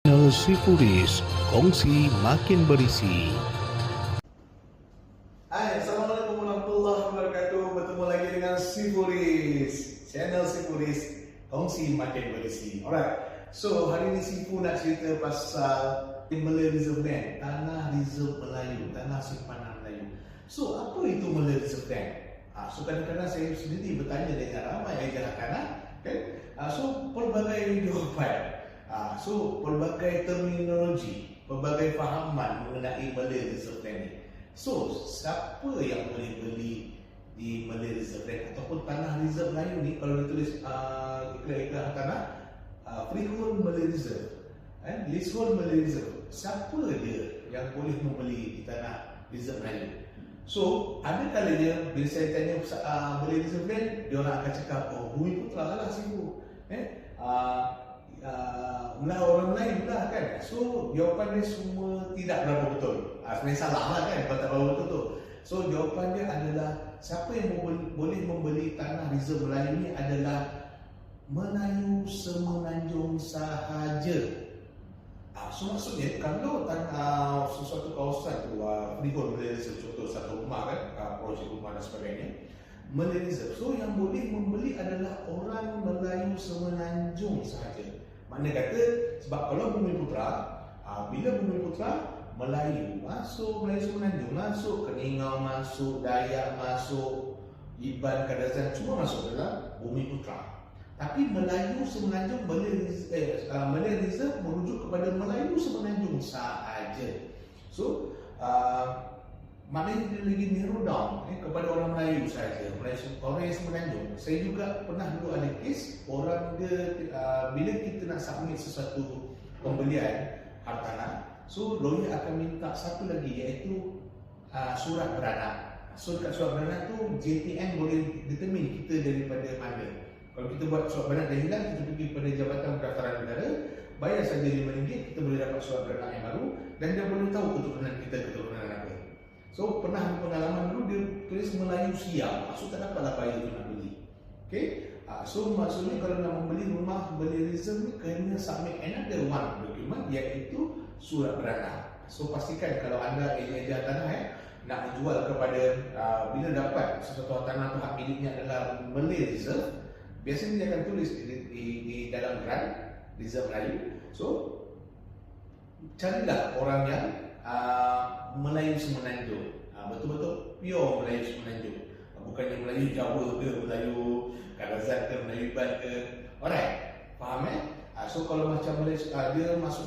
Channel Sifuris, kongsi makin berisi. Hai, Assalamualaikum warahmatullahi wabarakatuh Bertemu lagi dengan Sifuris Channel Sifuris Kongsi makin berisi Alright So, hari ni Sifu nak cerita pasal Malay Reserve Bank Tanah Reserve Melayu Tanah simpanan Melayu So, apa itu Malay Reserve Bank? Ha, so, kadang-kadang saya sendiri bertanya dengan ramai ejalah kanan kan? ha, So, pelbagai jawapan ha, So, pelbagai terminologi Pelbagai fahaman mengenai Malay Reserve Bank ni So, siapa yang boleh beli di Malay Reserve Bank ataupun tanah reserve Melayu ni kalau ditulis uh, iklan-iklan tanah uh, freehold Malay Reserve. Eh, leasehold Malay Reserve. Siapa dia yang boleh membeli di tanah reserve Melayu? So ada kalanya bila saya tanya uh, Malay Reserve Bank dia orang akan cakap oh Bumi Putra lah sibuk. Eh, uh, uh, Melah orang lain lah kan. So jawapan dia semua tidak berapa betul. Uh, Sebenarnya salah lah kan kalau tak berapa betul tu. So jawapan dia adalah Siapa yang membeli, boleh membeli tanah reserve Melayu ni adalah Melayu semenanjung sahaja. Uh, So maksudnya kalau tanah sesuatu kawasan tu uh, Freehold Malay Reserve contoh satu rumah kan uh, Projek rumah dan sebagainya Malay Reserve. So yang boleh membeli adalah orang Melayu semenanjung sahaja Mana kata sebab kalau Bumi Putra uh, Bila Bumi Putra Melayu masuk, Melayu Semenanjung masuk, Keningau masuk, Dayak masuk, Iban, Kadazan semua masuk dalam Bumi Putra. Tapi Melayu Semenanjung Malay eh, uh, Malay Reserve merujuk kepada Melayu Semenanjung sahaja. So, uh, maknanya dia lagi narrow down eh, kepada orang Melayu Melayu orang yang Semenanjung. Saya juga pernah dulu ada kes orang dia uh, bila kita nak submit sesuatu pembelian hartanah So lawyer akan minta satu lagi iaitu uh, surat beranak. So dekat surat beranak tu JPN boleh determine kita daripada mana. Kalau kita buat surat beranak dah hilang, kita pergi kepada Jabatan Pendaftaran Negara, bayar saja RM5, kita boleh dapat surat beranak yang baru dan dia boleh tahu keturunan kita keturunan apa. So pernah pengalaman dulu dia tulis Melayu siap, so tak dapatlah bayar tu nak beli. Okay? Uh, so maksudnya kalau nak membeli rumah beli reserve ni kena submit another one document iaitu surat beranak. So pastikan kalau anda ejen tanah eh nak menjual kepada uh, bila dapat sesuatu tanah tu hak miliknya adalah Malay Reserve, biasanya dia akan tulis di, di, di dalam grant Reserve Melayu. So carilah orang yang uh, Melayu Semenanjung. Uh, betul-betul pure Melayu Semenanjung. Uh, bukannya Melayu Jawa ke, Melayu Kadazan ke, Melayu Iban ke. Alright, faham eh? Uh, so kalau macam Melayu, uh, dia masuk